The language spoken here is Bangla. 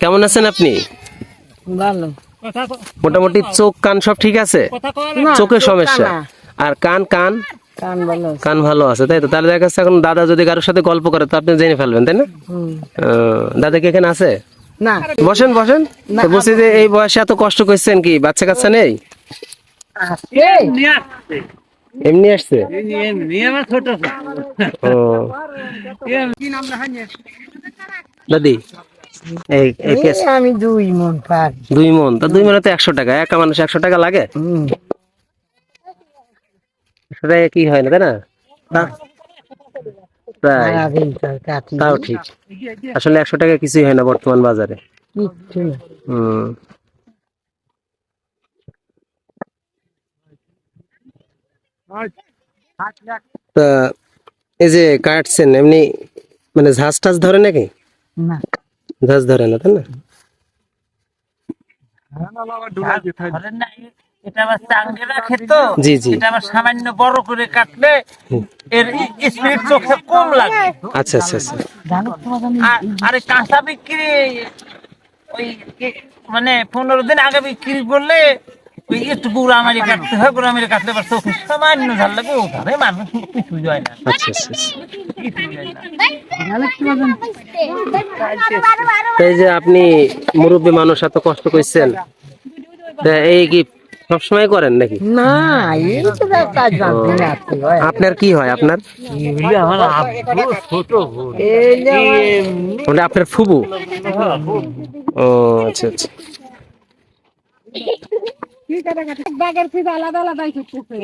কেমন আছেন আপনি? ভালো। মোটামুটি চোখ কান সব ঠিক আছে? না, চোখের সমস্যা। আর কান কান? কান ভালো আছে। কান ভালো আছে তাই তো? তাহলে দেখা যাচ্ছে এখন দাদা যদি কারোর সাথে গল্প করে তো আপনি জেনে ফেলবেন তাই না? আহ, দাদা কি এখানে আছে? না। বসেন বসেন। তো বলছি যে এই বয়সে এত কষ্ট করছেন কি বাচ্চা কাচ্চা নেই? এমনি আসছে? ও। দাদি? আমি দুই মন পারি দুই মন তো দুই মনে তো একশো টাকা একা মানুষ একশো টাকা লাগে। একশো টাকা কি হয় না তাই না? তাও ঠিক। আসলে একশো টাকা কিছুই হয় না বর্তমান বাজারে। হুম। তা এই যে কাটছেন এমনি মানে ঝাঁজ টাজ ধরে নাকি? না। ঝাঁজ ধরে না তাই না? এটা আবার চাঙ্গে রাখে তো। জি জি। এটা আবার সামান্য বড় করে কাটলে এর স্পিড চোখে কম লাগে। আচ্ছা আচ্ছা আচ্ছা। আরে কাঁচা বিক্রি ওই মানে পনেরো দিন আগে বিক্রি করলে ওই একটু গুড়া মারি কাটতে হয় গুড়া মারি কাটলে সামান্য ঝাল লাগে ওখানে মানুষ কিছু যায় না। আচ্ছা আচ্ছা আচ্ছা। যায় না। এই যে আপনি মুরব্বী মানুষ এত কষ্ট করছেন তা এই কি সবসময় করেন নাকি? না আপনার কি হয় আপনার? ওটা আপনার ফুবু? ও আচ্ছা আচ্ছা। ব্যাগের ফিস আলাদা আলাদাই করতেছে